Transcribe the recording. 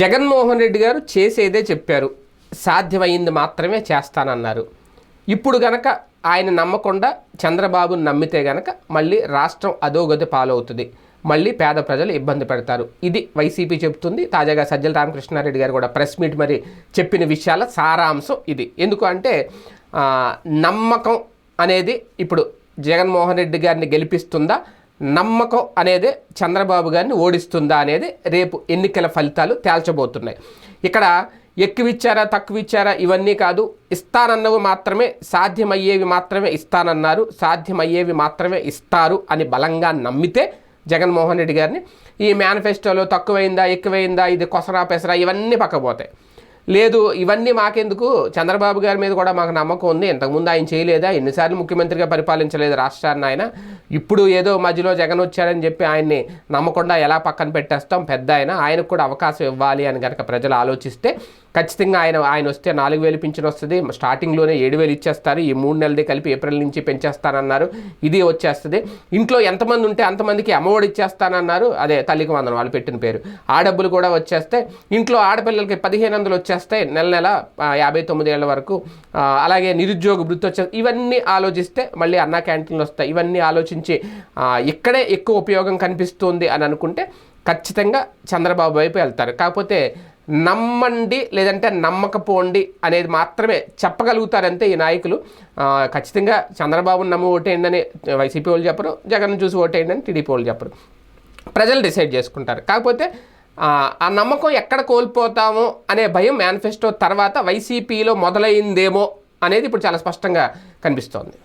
జగన్మోహన్ రెడ్డి గారు చేసేదే చెప్పారు. సాధ్యమైంది మాత్రమే చేస్తానన్నారు. ఇప్పుడు గనక ఆయన నమ్మకుండా చంద్రబాబును నమ్మితే గనక మళ్ళీ రాష్ట్రం అధోగతి పాలవుతుంది. మళ్ళీ పేద ప్రజలు ఇబ్బంది పెడతారు. ఇది వైసీపీ చెబుతుంది. తాజాగా సజ్జల రామకృష్ణారెడ్డి గారు కూడా ప్రెస్ మీట్ మరి చెప్పిన విషయాల సారాంశం ఇది. ఎందుకు అంటే నమ్మకం అనేది ఇప్పుడు జగన్మోహన్ రెడ్డి గారిని గెలిపిస్తుందా? నమ్మకం అనేది చంద్రబాబు గారిని ఓడిస్తుందా అనేది రేపు ఎన్నికల ఫలితాలు తేల్చబోతున్నాయి. ఇక్కడ ఎక్కువిచ్చారా తక్కువ ఇచ్చారా ఇవన్నీ కాదు ఇస్తానన్నవి మాత్రమే సాధ్యమయ్యేవి మాత్రమే ఇస్తానన్నారు సాధ్యమయ్యేవి మాత్రమే ఇస్తారు అని బలంగా నమ్మితే జగన్మోహన్ రెడ్డి గారిని ఈ మేనిఫెస్టోలో తక్కువైందా ఎక్కువైందా ఇది కొసరా పెసరా ఇవన్నీ పక్కపోతాయి లేదు ఇవన్నీ మాకెందుకు? చంద్రబాబు గారి మీద కూడా మాకు నమ్మకం ఉంది. ఇంతకుముందు ఆయన చేయలేదా? ఎన్నిసార్లు ముఖ్యమంత్రిగా పరిపాలించలేదు రాష్ట్రాన్ని ఆయన? ఇప్పుడు ఏదో మధ్యలో జగన్ వచ్చారని చెప్పి ఆయన్ని నమ్మకుండా ఎలా పక్కన పెట్టేస్తాం? పెద్ద ఆయన ఆయనకు కూడా అవకాశం ఇవ్వాలి అని కనుక ప్రజలు ఆలోచిస్తే ఖచ్చితంగా ఆయన ఆయన వస్తే నాలుగు వేలు పింఛన్ వస్తుంది. స్టార్టింగ్లోనే ఏడు వేలు ఇచ్చేస్తారు. ఈ మూడు నెలది కలిపి ఏప్రిల్ నుంచి పెంచేస్తానన్నారు. ఇది వచ్చేస్తుంది. ఇంట్లో ఎంతమంది ఉంటే అంతమందికి అమ్మఒడి ఇచ్చేస్తానన్నారు. అదే తల్లికి వందనం వాళ్ళు పెట్టిన పేరు. ఆ డబ్బులు కూడా వచ్చేస్తే ఇంట్లో ఆడపిల్లలకి పదిహేను వందలు వచ్చేస్తే నెల నెల యాభై తొమ్మిది ఏళ్ళ వరకు అలాగే నిరుద్యోగ వృత్తి వచ్చే ఇవన్నీ ఆలోచిస్తే మళ్ళీ అన్నా క్యాంటీన్లు వస్తాయి. ఇవన్నీ ఆలోచించి ఇక్కడే ఎక్కువ ఉపయోగం కనిపిస్తుంది అని అనుకుంటే ఖచ్చితంగా చంద్రబాబు వైపు వెళ్తారు. కాకపోతే నమ్మండి లేదంటే నమ్మకపోండి అనేది మాత్రమే చెప్పగలుగుతారంతే ఈ నాయకులు. ఖచ్చితంగా చంద్రబాబుని నమ్మి ఓటేయండి అని వైసీపీ వాళ్ళు చెప్పరు జగన్ చూసి ఓటేయండి అని టీడీపీ వాళ్ళు చెప్పరు. ప్రజలు డిసైడ్ చేసుకుంటారు. కాకపోతే ఆ, ఆ నమ్మకం ఎక్కడ కోల్పోతామో అనే భయం మేనిఫెస్టో తర్వాత వైసీపీలో మొదలైందేమో అనేది ఇప్పుడు చాలా స్పష్టంగా కనిపిస్తోంది.